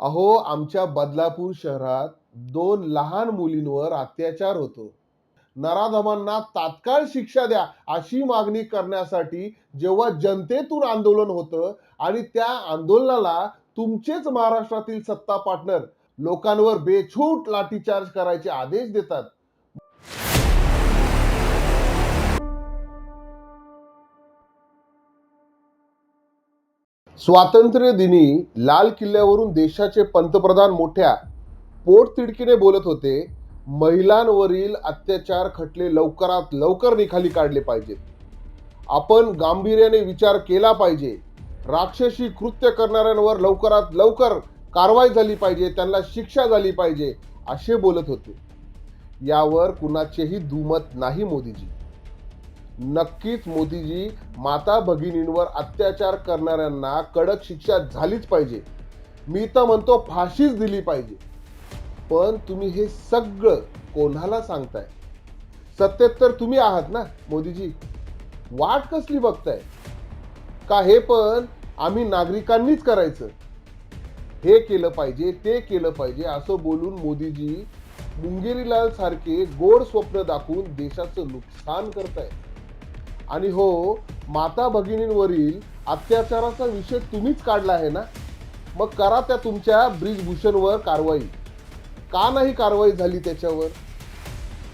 अहो आमच्या बदलापूर शहरात दोन लहान मुलींवर अत्याचार होतो. नराधमांना तात्काळ शिक्षा द्या अशी मागणी करण्यासाठी जेव्हा जनतेतून आंदोलन होतं आणि त्या आंदोलनाला तुमचेच महाराष्ट्रातील सत्ता पार्टनर लोकांवर बेछूट लाठीचार्ज करायचे आदेश देतात स्वातंत्र्य दिनी लाल किल्ल्यावरून देशाचे पंतप्रधान मोठ्या पोटतिडकीने बोलत होते महिलांवरील अत्याचार खटले लवकरात लवकर निखाली काढले पाहिजेत. आपण गांभीर्याने विचार केला पाहिजे. राक्षसी कृत्य करणाऱ्यांवर लवकरात लवकर कारवाई झाली पाहिजे त्यांना शिक्षा झाली पाहिजे असे बोलत होते. यावर कुणाचेही दुमत नाही मोदीजी. नक्कीच मोदीजी माता भगिनींवर अत्याचार करणाऱ्यांना कडक शिक्षा झालीच पाहिजे. मी तर म्हणतो फाशीच दिली पाहिजे. पण तुम्ही हे सगळं कोणाला सांगताय? सत्तेत तर तुम्ही आहात ना मोदीजी? वाट कसली बघताय? का हे पण आम्ही नागरिकांनीच करायचं? हे केलं पाहिजे ते केलं पाहिजे असं बोलून मोदीजी मुंगेरीलाल सारखे गोड स्वप्न दाखवून देशाचं नुकसान करतायत. आणि हो माता भगिनींवरील अत्याचाराचा विषय तुम्हीच काढला आहे ना? मग करा त्या तुमच्या ब्रिजभूषणवर कारवाई. का नाही कारवाई झाली त्याच्यावर?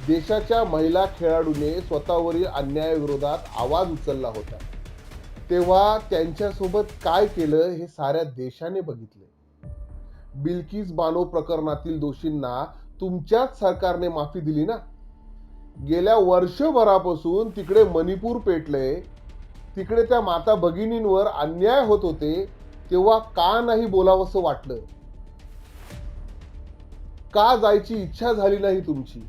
देशाच्या महिला खेळाडूने स्वतःवरील अन्यायाविरोधात आवाज उचलला होता. तेव्हा त्यांच्यासोबत काय केलं हे साऱ्या देशाने बघितले. बिल्किस बानो प्रकरणातील दोषींना तुमच्याच सरकारने माफी दिली ना? गेल्या वर्षभरापासून तिकडे मणिपूर पेटले तिकडे त्या माता भगिनींवर अन्याय होत होते तेव्हा का नाही बोलावंसं वाटलं? का जायची इच्छा झाली नाही तुमची?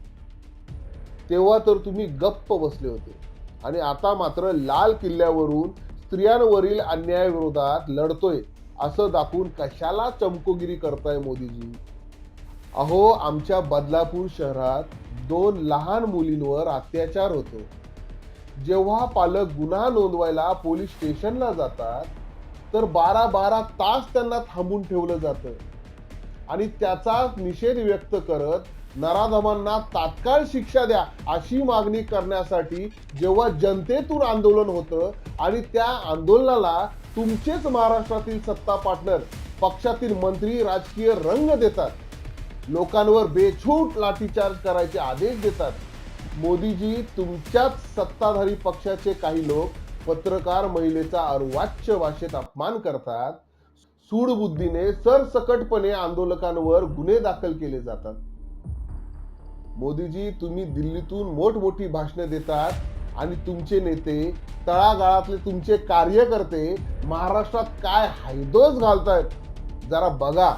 तेव्हा तर तुम्ही गप्प बसले होते. आणि आता मात्र लाल किल्ल्यावरून स्त्रियांवरील अन्यायाविरोधात लढतोय असं दाखवून कशाला चमकोगिरी करताय मोदीजी? अहो आमच्या बदलापूर शहरात दोन लहान मुलींवर अत्याचार होतो. जेव्हा पालक गुन्हा नोंदवायला पोलीस स्टेशनला जातात तर बारा बारा तास त्यांना थांबून ठेवलं जातं. आणि त्याचा निषेध व्यक्त करत नराधमांना तात्काळ शिक्षा द्या अशी मागणी करण्यासाठी जेव्हा जनतेतून आंदोलन होतं आणि त्या आंदोलनाला तुमचेच महाराष्ट्रातील सत्ता पार्टनर पक्षातील मंत्री राजकीय रंग देतात लोकांवर बेछूट लाठीचार्ज करायचे आदेश देतात. मोदीजी तुमच्याच सत्ताधारी पक्षाचे काही लोक पत्रकार महिलेचा अर्वाच्य भाषेत अपमान करतात. सूडबुद्धीने सरसकटपणे आंदोलकांवर गुन्हे दाखल केले जातात. मोदीजी तुम्ही दिल्लीतून मोठमोठी भाषणं देतात आणि तुमचे नेते तळागाळातले तुमचे कार्यकर्ते महाराष्ट्रात काय हायदोस घालतायत जरा बघा.